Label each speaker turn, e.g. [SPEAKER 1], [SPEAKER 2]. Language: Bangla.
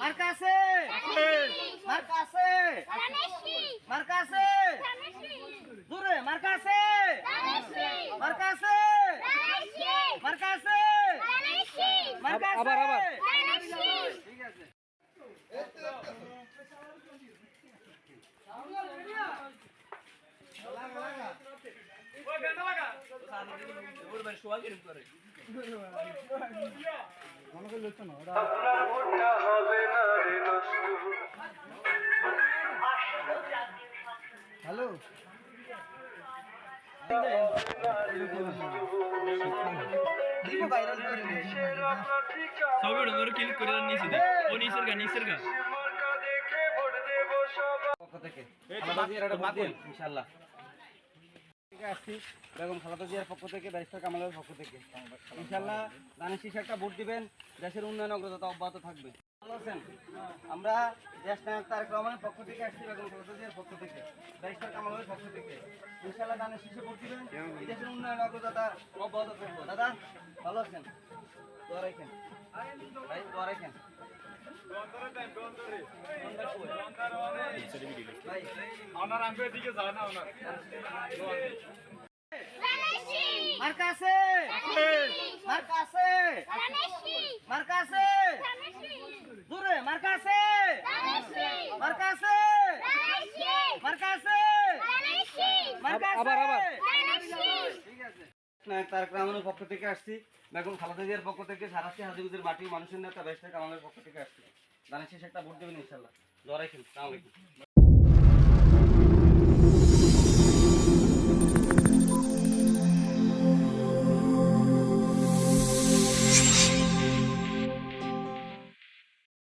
[SPEAKER 1] মার্কা আছে? মার্কা আছে? মার্কা আছে? দূরে মার্কা আছে? মার্কা আছে? মার্কা আছে? মার্কা আছে
[SPEAKER 2] আবার, আবার।
[SPEAKER 1] হ্যালো।
[SPEAKER 3] দেশের আপনার ঠিকানা
[SPEAKER 4] ছবি ওটা ধরে ক্লিক করে নিচে দে ও নিচের গা নিচের গা।
[SPEAKER 3] মার্কা দেখে ভোট দেবো সবাই
[SPEAKER 1] পক্ষ থেকে খালাদা জিয়ার একটা ভোট দিন, ইনশাআল্লাহ থেকে আসছি বেগম খালাদা জিয়ার পক্ষ থেকে ব্যারিস্টার কামালের পক্ষ থেকে। ইনশাআল্লাহ দানের শীষ একটা ভোট দিবেন দেশের উন্নয়ন অগ্রতা অব্যাহত থাকবে। ভালো আছেন? আমরা দেশ নায়ক তারেক রহমানের পক্ষ থেকে আসছি বেগম খালাদা জিয়ার পক্ষ থেকে ব্যারিস্টার কামালের পক্ষ থেকে। ইনশাআল্লাহ দানের শীষে ভোট দিবেন দেশের উন্নয়ন অগ্রতা অব্যাহত থাকবে। দাদা ভালো আছেন? দোয়া রাখেন। ভাই দোয়া রাখেন।
[SPEAKER 2] আবার, আবার।
[SPEAKER 1] তারেক রহমানের পক্ষ থেকে আসছি। বেগম খালেদা জিয়ার পক্ষ থেকে সারাশি হাজিগুজের মাটি মানুষের নেতা বেশটা কামালের পক্ষ থেকে আসছি। দানের শেষে একটা ভোট দেবেন ইনশাল্লাহ সালামালাইকুম